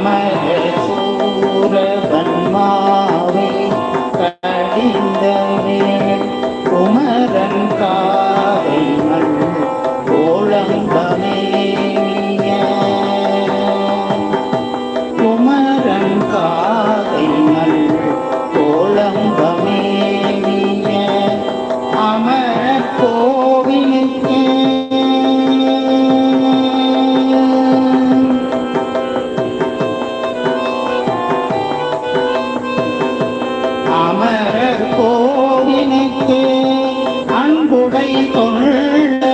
அமர சூரவன்மாவை கடிந்தவே குமரன் காவை மண் கோளம்பமேய குமரன் காவை மண் கோளம்பமேய அமர கோவிலுக்கே அமரர் கோவிலுக்கு அன்புடை தொழில்